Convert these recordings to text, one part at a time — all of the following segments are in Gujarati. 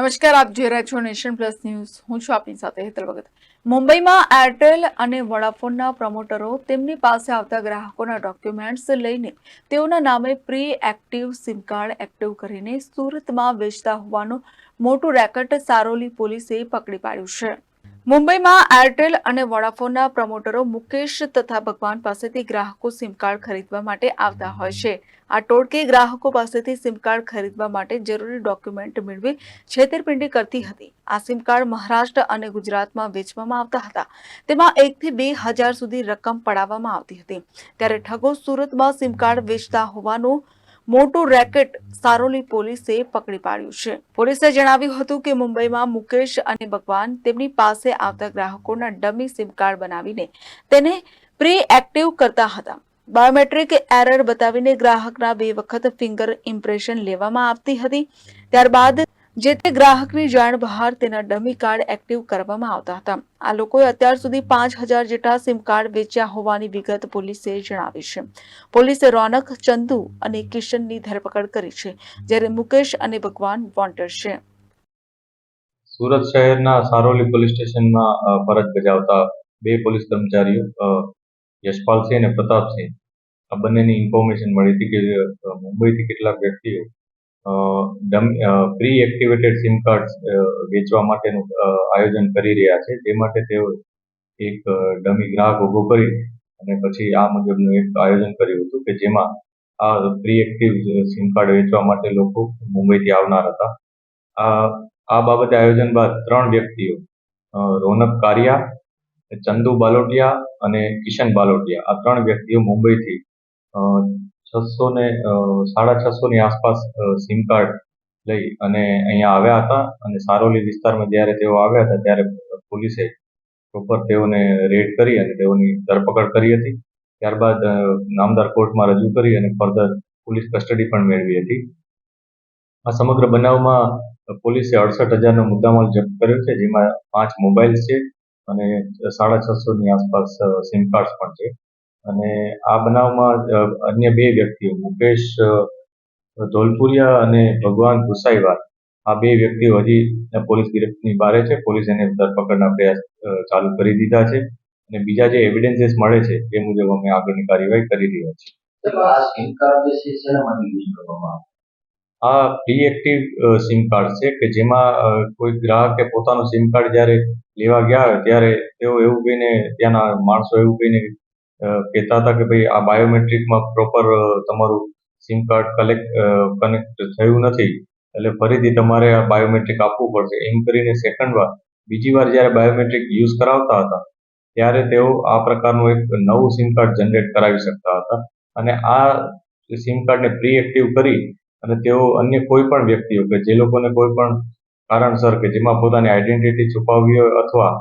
નમસ્કાર, આપ જોઈ રહ્યા છો નેશન પ્લસ ન્યૂઝ. હું છું આપની સાથે હેતલ ભગત. મુંબઈમાં એરટેલ અને વોડાફોનના પ્રમોટરો તેમની પાસે આવતા ગ્રાહકોના ડોક્યુમેન્ટ્સ લઈને તેઓના નામે pre active sim card active કરીને સુરતમાં વેચતા હોવાનું મોટું રેકેટ સારોલી પોલીસે પકડી પાડ્યું છે. મુંબઈમાં એરટેલ અને વોડાફોનના પ્રમોટરો મુકેશ તથા ભગવાન પાસેથી ગ્રાહકો સિમ કાર્ડ ખરીદવા માટે આવતા હોય છે. આ ટોળકે ગ્રાહકો પાસેથી સિમ કાર્ડ ખરીદવા માટે જરૂરી ડોક્યુમેન્ટ મેળવી છેતરપિંડી કરતી હતી. આ સિમ કાર્ડ મહારાષ્ટ્ર અને ગુજરાતમાં વેચવામાં આવતા હતા. તેમાં એકથી બે હજાર સુધી રકમ પડાવવામાં આવતી હતી. ત્યારે ઠગો સુરતમાં સિમ કાર્ડ વેચતા હોવાનું મોટું રેકેટ સારોલી પોલીસે પકડી પાડ્યું છે. પોલીસે જણાવ્યું હતું કે મુંબઈમાં મુકેશ અને ભગવાન તેમની પાસે આવતા ગ્રાહકોના ડમી સિમ કાર્ડ બનાવીને તેને પ્રી એક્ટિવ કરતા હતા. બાયોમેટ્રિક એરર બતાવીને ગ્રાહકના બે વખત ફિંગર ઇમ્પ્રેશન લેવામાં આવતી હતી. ત્યારબાદ જે તે ગ્રાહકની જાણ બહાર તેના ડમી કાર્ડ એક્ટિવ કરવામાં આવતા હતા. આ લોકોએ અત્યાર સુધી પાંચ હજાર જેટલા સિમ કાર્ડ વેચ્યા હોવાની વિગત પોલીસે જણાવી છે. પોલીસે રોનક, ચંદુ અને કિશનની ધરપકડ કરી છે, જ્યારે મુકેશ અને ભગવાન વોન્ટેડ છે. સુરત શહેરના સારોલી પોલીસ સ્ટેશનમાં ફરજ બજાવતા બે પોલીસ કર્મચારીઓ યશપાલસિંહ અને પ્રતાપસિંહ. આ બંનેની ઇન્ફોર્મેશન મળી હતી કે મુંબઈથી કેટલાક વ્યક્તિઓ પ્રી એક્ટિવેટેડ સિમ કાર્ડ વેચવા માટેનું આયોજન કરી રહ્યા છે. તે માટે તેઓ એક ડમી ગ્રાહક ઊભો કરી અને પછી આ મુજબનું એક આયોજન કર્યું હતું કે જેમાં આ પ્રી એક્ટિવ સિમ કાર્ડ વેચવા માટે લોકો મુંબઈથી આવનાર હતા. આ આ બાબતે આયોજન બાદ ત્રણ વ્યક્તિઓ રોનક કારિયા, ચંદુ બાલોટિયા અને કિશન બાલોટિયા આ ત્રણ વ્યક્તિઓ મુંબઈથી છસો ને સાડા છસો ની આસપાસ સિમ કાર્ડ લઈ અને અહીંયા આવ્યા હતા. અને સારોલી વિસ્તારમાં જ્યારે તેઓ આવ્યા હતા, ત્યારે પોલીસે પ્રોપર તેઓને રેડ કરી અને તેઓની ધરપકડ કરી હતી. ત્યારબાદ નામદાર કોર્ટમાં રજૂ કરી અને ફર્ધર પોલીસ કસ્ટડી પણ મેળવી હતી. આ સમગ્ર બનાવમાં પોલીસે અડસઠ હજારનો મુદ્દામાલ જપ્ત કર્યો છે, જેમાં પાંચ મોબાઈલ છે અને સાડા છસો ની આસપાસ સિમ કાર્ડ પણ છે. અને આ બનાવમાં અન્ય બે વ્યક્તિઓ મુકેશ ધોલપુરિયા અને ભગવાન ગુસાઈવાર આ બે વ્યક્તિઓ હજી પોલીસ ગિરફ્તની બહાર છે. પોલીસ એને ધરપકડના પ્રયાસ ચાલુ કરી દીધા છે. અને બીજા જે એવિડન્સીસ મળે છે એ મુજબ અમે આગળની કાર્યવાહી કરી રહ્યા છીએ. આ પ્રીએક્ટિવ સિમ કાર્ડ છે કે જેમાં કોઈ ગ્રાહકે પોતાનું સિમ કાર્ડ જ્યારે લેવા ગયા હોય ત્યારે તેઓ એવું કહીને ત્યાંના માણસો એવું કહીને કહેતા હતા કે ભાઈ આ બાયોમેટ્રિકમાં પ્રોપર તમારું સિમ કાર્ડ કલેક્ટ કનેક્ટ થયું નથી, એટલે ફરીથી તમારે આ બાયોમેટ્રિક આપવું પડશે. એમ કરીને સેકન્ડ વાર, બીજી વાર જ્યારે બાયોમેટ્રિક યુઝ કરાવતા હતા, ત્યારે તેઓ આ પ્રકારનું એક નવું સિમ કાર્ડ જનરેટ કરાવી શકતા હતા. અને આ સિમ કાર્ડને પ્રી એક્ટિવ કરી અને તેઓ અન્ય કોઈ પણ વ્યક્તિઓ કે જે લોકોને કોઈ પણ કારણસર કે જેમાં પોતાની આઈડેન્ટિટી છુપાવવી હોય અથવા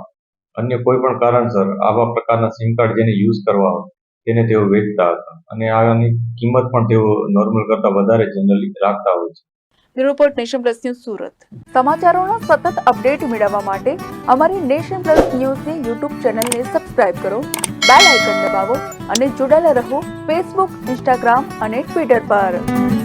અન્ય કોઈ પણ કારણસર આવા પ્રકારના સિમ કાર્ડ જેને યુઝ કરવા હોય, તેને તેઓ વેચતા હતા. અને આની કિંમત પણ તેઓ નોર્મલ કરતાં વધારે જનરલી રાખતા હોય છે. Bureau report Nation Plus News Surat. સમાચારોના સતત અપડેટ મેળવવા માટે અમારી નેશન પ્લસ ન્યૂઝની યુટ્યુબ ચેનલને સબસ્ક્રાઇબ કરો બેલ આઇકન દબાવો અને જોડાયેલા રહો ફેસબુક ઇન્સ્ટાગ્રામ અને ટ્વિટર પર.